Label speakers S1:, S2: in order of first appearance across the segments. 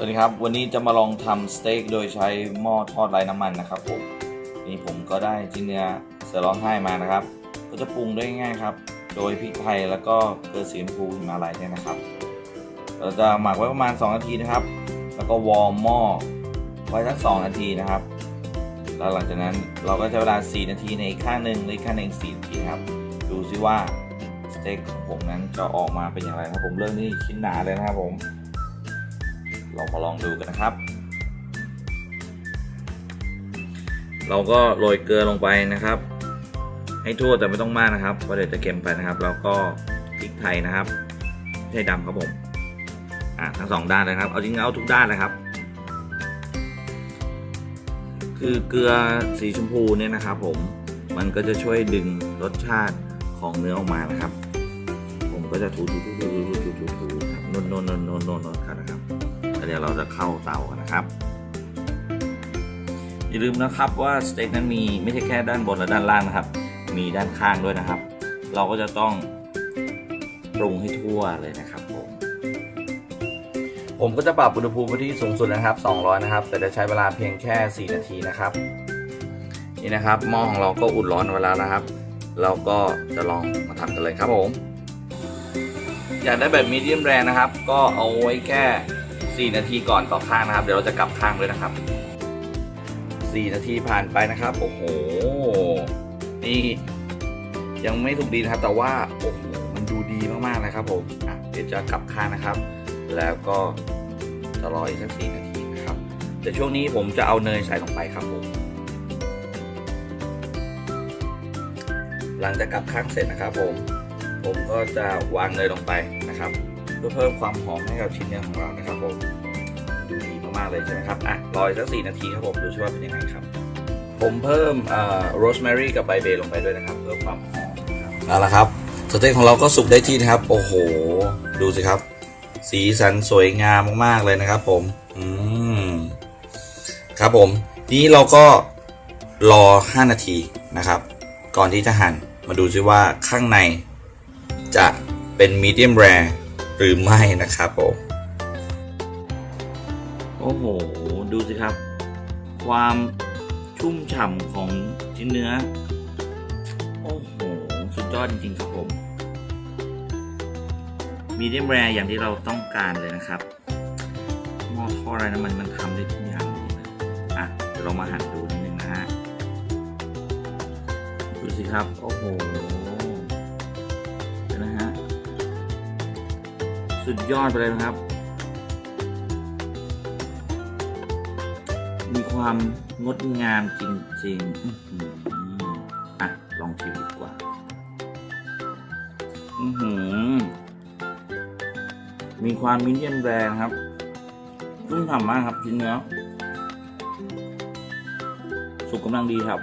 S1: สวัสดีครับ วันนี้จะมาลองทำสเต็กโดยใช้หม้อทอดไร้น้ำมันนะครับผมนี่ผมก็ได้ชิ้นเนื้อเสือร้องไห้มานะครับ ก็จะปรุงได้ง่ายครับ โดยพริกไทยแล้วก็เกลือสีชมพูหิมาลัยเนี่ยนะครับ เราจะหมักไว้ประมาณ 2 นาทีนะครับ แล้วก็วอร์มหม้อไว้สัก 2 นาทีนะครับ แล้วหลังจากนั้นเราก็ใช้เวลา 4 นาทีในอีกข้างหนึ่งในอีกข้างหนึ่ง4นาทีครับ ดูซิว่าสเต็กของผมนั้นจะออกมาเป็นอย่างไรครับผมเริ่มที่ชิ้นหนาเลยนะครับผม เรามาลองดูกันนะครับ เราก็โรยเกลือลงไปนะครับ ให้ทั่วแต่ไม่ต้องมากนะครับเพราะเดี๋ยวจะเค็มไปนะครับ แล้วก็พริกไทยนะครับไม่ใช่ดำครับผมอ่าทั้งสองด้านเลยครับ เอาจริงเอาทุกด้านนะครับ คือเกลือสีชมพูเนี่ยนะครับ ผมมันก็จะช่วยดึงรสชาติของเนื้อออกมานะครับ ผมก็จะถูถูถูถูถูถูถูถูครับนวดนวดนวดนวดนวดนวดครับนะครับแล้ว เดี๋ยวเราจะเข้าเตานะครับ อย่าลืมนะครับว่าสเต็กนั้นมีไม่ใช่แค่ด้านบนและด้านล่างนะครับ มีด้านข้างด้วยนะครับ เราก็จะต้องปรุงให้ทั่วเลยนะครับผมผมก็จะปรับอุณหภูมิไว้ที่สูงสุดนะครับ 200 นะครับ แต่จะใช้เวลาเพียงแค่ 4 นาทีนะครับ นี่นะครับหม้อของเราก็อุ่นร้อนไว้แล้วนะครับ เราก็จะลองมาทำกันเลยครับผม อยากได้แบบมีเดียมแรงนะครับ ก็เอาไว้แค่ 4 นาทีก่อนต่อข้างนะครับ เดี๋ยวเราจะกลับข้างด้วยนะครับ 4 นาทีผ่านไปนะครับ โอ้โห นี่ยังไม่ถูกดีนะครับ แต่ว่าโอ้โหมันดูดีมากๆนะครับผมอะเดี๋ยวจะกลับข้างนะครับ แล้วก็จะรออีกสักสนาทีนะครับแต่ช่วงนี้ผมจะเอาเนยใส่ลงไปครับผมหลังจากกลับข้างเสร็จนะครับผม ผมก็จะวางเนยลงไปนะครับ เพื่อเพิ่มความหอมให้กับชิ้นเนื้อของเรานะครับผมดูดีมากๆเลยใช่ไหมครับอะรออีกสักสี่นาทีครับผมดูซิว่าเป็นยังไงครับ ผมเพิ่มโรสแมรี่กับใบเบย์ลงไปด้วยนะครับ เพื่อความหอมนะครับเอาละครับสเต็กของเราก็สุกได้ที่นะครับ โอ้โห ดูสิครับ สีสันสวยงามมากๆเลยนะครับ ผมอืมครับผมนี้เราก็รอ 5 นาทีนะครับ ก่อนที่จะหั่นมาดูซิว่าข้างในจะเป็นมีเดียมแรร หรือไม่นะครับผม โอ้โห ดูสิครับ ความชุ่มฉ่ำของชิ้นเนื้อ โอ้โห สุดยอดจริงๆครับผม มีเดียมแรอย่างที่เราต้องการเลยนะครับหม้อทอดอะไรนะมันมันทำได้ทุกอย่างเลยนะอะเดี๋ยวเรามาหั่นดูนิดนึงนะฮะ ดูสิครับ โอ้โห สุดยอดไปเลยนะครับ มีความงดงามจริงๆอะ ลองชิมดีกว่า อือหือ มีความมิเดียมแรงครับนุ่มฉ่ำมากครับชิ้นเนื้อสุกกำลังดีครับ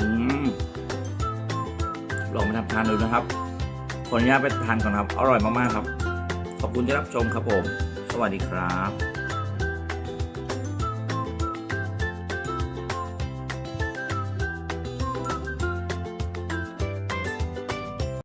S1: อืมลองไปทำทานดูนะครับ ขออนุญาตไปทานก่อนครับ อร่อยมากๆครับ ขอบคุณที่รับชมครับผม สวัสดีครับ